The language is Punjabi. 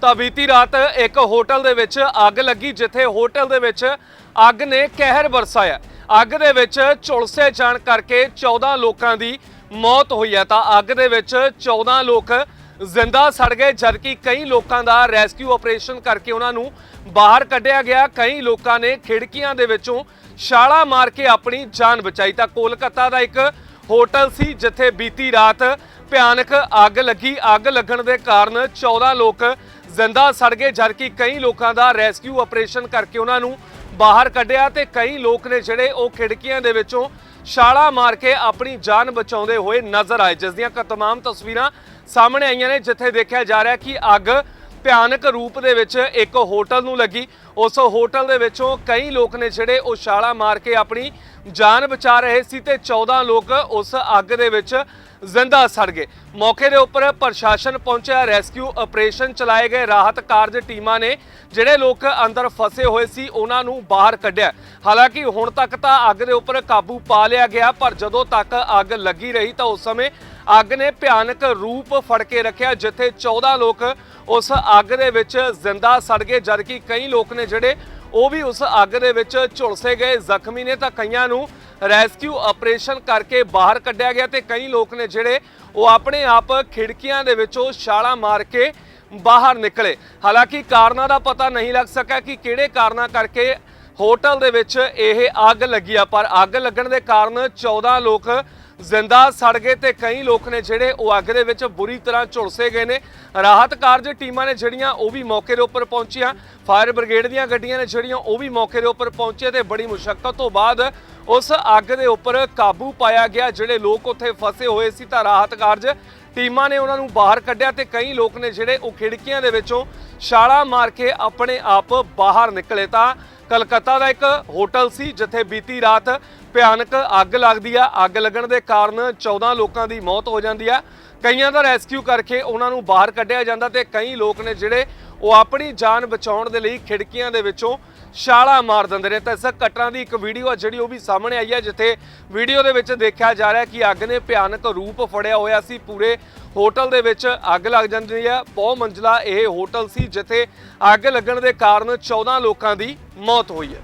ਤਾਂ ਬੀਤੀ ਰਾਤ ਇੱਕ ਹੋਟਲ ਦੇ ਵਿੱਚ ਅੱਗ ਲੱਗੀ, ਜਿੱਥੇ ਹੋਟਲ ਦੇ ਵਿੱਚ ਅੱਗ ਨੇ ਕਹਿਰ ਵਰਸਾਇਆ। ਅੱਗ ਦੇ ਵਿੱਚ ਝੁਲਸੇ ਜਾਣ ਕਰਕੇ 14 ਲੋਕਾਂ ਦੀ ਮੌਤ ਹੋਈ ਹੈ। ਤਾਂ ਅੱਗ ਦੇ ਵਿੱਚ 14 ਲੋਕ ਜ਼ਿੰਦਾ ਸੜ ਗਏ, ਜਦਕਿ ਕਈ ਲੋਕਾਂ ਦਾ ਰੈਸਕਿਊ ਆਪਰੇਸ਼ਨ ਕਰਕੇ ਉਹਨਾਂ ਨੂੰ ਬਾਹਰ ਕੱਢਿਆ ਗਿਆ। ਕਈ ਲੋਕਾਂ ਨੇ ਖਿੜਕੀਆਂ ਦੇ ਵਿੱਚੋਂ ਛਾਲਾ ਮਾਰ ਕੇ ਆਪਣੀ ਜਾਨ ਬਚਾਈ। ਤਾਂ ਕੋਲਕਾਤਾ ਦਾ ਇੱਕ ਹੋਟਲ ਸੀ, ਜਿੱਥੇ ਬੀਤੀ ਰਾਤ ਭਿਆਨਕ ਅੱਗ ਲੱਗੀ। ਅੱਗ ਲੱਗਣ ਦੇ ਕਾਰਨ 14 ਲੋਕ ਜ਼ਿੰਦਾ ਸੜ ਗਏ ਜਦਕਿ ਕਈ ਲੋਕਾਂ ਦਾ ਰੈਸਕਿਊ ਆਪਰੇਸ਼ਨ ਕਰਕੇ ਉਹਨਾਂ ਨੂੰ ਬਾਹਰ ਕੱਢਿਆ ਤੇ ਕਈ ਲੋਕ ਨੇ ਜਿਹੜੇ ਉਹ ਖਿੜਕੀਆਂ ਦੇ ਵਿੱਚੋਂ ਛਾਲਾ ਮਾਰ ਕੇ ਆਪਣੀ ਜਾਨ ਬਚਾਉਂਦੇ ਹੋਏ ਨਜ਼ਰ ਆਏ, ਜਿਸ ਦੀਆਂ ਤਮਾਮ ਤਸਵੀਰਾਂ ਸਾਹਮਣੇ ਆਈਆਂ ਨੇ, ਜਿੱਥੇ ਦੇਖਿਆ ਜਾ ਰਿਹਾ ਕਿ ਅੱਗ ਭਿਆਨਕ ਰੂਪ ਦੇ ਵਿੱਚ ਇੱਕ ਹੋਟਲ ਨੂੰ ਲੱਗੀ। ਉਸ ਹੋਟਲ ਦੇ ਵਿੱਚੋਂ ਕਈ ਲੋਕ ਨੇ ਜਿਹੜੇ ਉਹ ਛਾਲਾ ਮਾਰ ਕੇ ਆਪਣੀ ਜਾਨ ਬਚਾ ਰਹੇ ਸੀ ਤੇ 14 ਲੋਕ ਉਸ ਅੱਗ ਦੇ ਵਿੱਚ ਜ਼ਿੰਦਾ ਸੜ ਗਏ। ਮੌਕੇ ਦੇ ਉੱਪਰ ਪ੍ਰਸ਼ਾਸਨ ਪਹੁੰਚਿਆ, ਰੈਸਕਿਊ ਆਪਰੇਸ਼ਨ ਚਲਾਏ ਗਏ। ਰਾਹਤ ਕਾਰਜ ਟੀਮਾਂ ਨੇ ਜਿਹੜੇ ਲੋਕ ਅੰਦਰ ਫਸੇ ਹੋਏ ਸੀ ਉਹਨਾਂ ਨੂੰ ਬਾਹਰ ਕੱਢਿਆ। ਹਾਲਾਂਕਿ ਹੁਣ ਤੱਕ ਤਾਂ ਅੱਗ ਦੇ ਉੱਪਰ ਕਾਬੂ ਪਾ ਲਿਆ ਗਿਆ, ਪਰ ਜਦੋਂ ਤੱਕ ਅੱਗ ਲੱਗੀ ਰਹੀ ਤਾਂ ਉਸ ਸਮੇਂ ਅੱਗ ਨੇ ਭਿਆਨਕ ਰੂਪ ਫੜ ਕੇ ਰੱਖਿਆ, ਜਿੱਥੇ 14 ਲੋਕ ਉਸ ਅੱਗ ਦੇ ਵਿੱਚ ਜ਼ਿੰਦਾ ਸੜ ਗਏ ਜਦਕਿ ਕਈ ਲੋਕ ਨੇ ਜਿਹੜੇ ਉਹ ਵੀ ਉਸ ਅੱਗ ਦੇ ਵਿੱਚ ਝੁਲਸੇ ਗਏ। ਜ਼ਖਮੀ ਨੇ ਤਾਂ ਕਈਆਂ ਨੂੰ ਰੈਸਕਿਊ ਆਪਰੇਸ਼ਨ ਕਰਕੇ ਬਾਹਰ ਕੱਢਿਆ ਗਿਆ ਤੇ ਕਈ ਲੋਕ ਨੇ ਜਿਹੜੇ ਉਹ ਆਪਣੇ ਆਪ ਖਿੜਕੀਆਂ ਦੇ ਵਿੱਚੋਂ ਛਾਲਾ ਮਾਰ ਕੇ ਬਾਹਰ ਨਿਕਲੇ। ਹਾਲਾਂਕਿ ਕਾਰਨਾਂ ਦਾ ਪਤਾ ਨਹੀਂ ਲੱਗ ਸਕਿਆ ਕਿ ਕਿਹੜੇ ਕਾਰਨਾਂ ਕਰਕੇ ਹੋਟਲ ਦੇ ਵਿੱਚ ਇਹ ਅੱਗ ਲੱਗੀ ਆ, ਪਰ ਅੱਗ ਲੱਗਣ ਦੇ ਕਾਰਨ 14 ਲੋਕ ਜ਼ਿੰਦਾ ਸੜ ਗਏ ਤੇ ਕਈ ਲੋਕ ਨੇ ਜਿਹੜੇ ਉਹ ਅੱਗ ਦੇ ਵਿੱਚ ਬੁਰੀ ਤਰ੍ਹਾਂ ਝੁਲਸੇ ਗਏ ਨੇ। ਰਾਹਤ ਕਾਰਜ ਟੀਮਾਂ ਨੇ ਜਿਹੜੀਆਂ ਉਹ ਵੀ ਮੌਕੇ ਦੇ ਉੱਪਰ ਪਹੁੰਚੀਆਂ। ਫਾਇਰ ਬ੍ਰਿਗੇਡ ਦੀਆਂ ਗੱਡੀਆਂ ਨੇ ਜਿਹੜੀਆਂ ਉਹ ਵੀ ਮੌਕੇ ਦੇ ਉੱਪਰ ਪਹੁੰਚੇ ਤੇ ਬੜੀ ਮੁਸ਼ਕਲ ਤੋਂ ਬਾਅਦ ਉਸ ਅੱਗ ਦੇ ਉੱਪਰ ਕਾਬੂ ਪਾਇਆ ਗਿਆ। ਜਿਹੜੇ ਲੋਕ ਉੱਥੇ ਫਸੇ ਹੋਏ ਸੀ ਤਾਂ ਰਾਹਤ ਕਾਰਜ ਟੀਮਾਂ ਨੇ ਉਹਨਾਂ ਨੂੰ ਬਾਹਰ ਕੱਢਿਆ ਤੇ ਕਈ ਲੋਕ ਨੇ ਜਿਹੜੇ ਉਹ ਖਿੜਕੀਆਂ ਦੇ ਵਿੱਚੋਂ ਛਾਲਾ ਮਾਰ ਕੇ ਆਪਣੇ ਆਪ ਬਾਹਰ ਨਿਕਲੇ ਤਾਂ ਕਲਕੱਤਾ ਦਾ ਇੱਕ ਹੋਟਲ ਸੀ, ਜਿੱਥੇ ਬੀਤੀ ਰਾਤ ਭਿਆਨਕ ਅੱਗ ਲੱਗਦੀ ਆ। ਅੱਗ ਲੱਗਣ ਦੇ ਕਾਰਨ 14 ਲੋਕਾਂ ਦੀ ਮੌਤ ਹੋ ਜਾਂਦੀ ਆ। ਕਈਆਂ ਦਾ ਰੈਸਕਿਊ ਕਰਕੇ ਉਹਨਾਂ ਨੂੰ ਬਾਹਰ ਕੱਢਿਆ ਜਾਂਦਾ ਤੇ ਕਈ ਲੋਕ ਨੇ ਜਿਹੜੇ ਉਹ ਆਪਣੀ ਜਾਨ ਬਚਾਉਣ ਦੇ ਲਈ ਖਿੜਕੀਆਂ ਦੇ ਵਿੱਚੋਂ ਛਾਲਾ ਮਾਰ ਦਿੰਦੇ ਨੇ। ਤਾਂ ਇਸ ਘਟਨਾ ਦੀ ਇੱਕ ਵੀਡੀਓ ਆ ਜਿਹੜੀ ਉਹ ਵੀ ਸਾਹਮਣੇ ਆਈ ਹੈ ਜਿੱਥੇ ਵੀਡੀਓ ਦੇ ਵਿੱਚ ਦੇਖਿਆ ਜਾ ਰਿਹਾ ਕਿ ਅੱਗ ਨੇ ਭਿਆਨਕ ਰੂਪ ਫੜਿਆ ਹੋਇਆ ਸੀ। ਪੂਰੇ ਹੋਟਲ ਦੇ ਵਿੱਚ ਅੱਗ ਲੱਗ ਜਾਂਦੀ ਹੈ ਬਹੁ ਮੰਜ਼ਲਾ ਇਹ ਹੋਟਲ ਸੀ, ਜਿੱਥੇ ਅੱਗ ਲੱਗਣ ਦੇ ਕਾਰਨ 14 ਲੋਕਾਂ ਦੀ ਮੌਤ ਹੋਈ ਹੈ।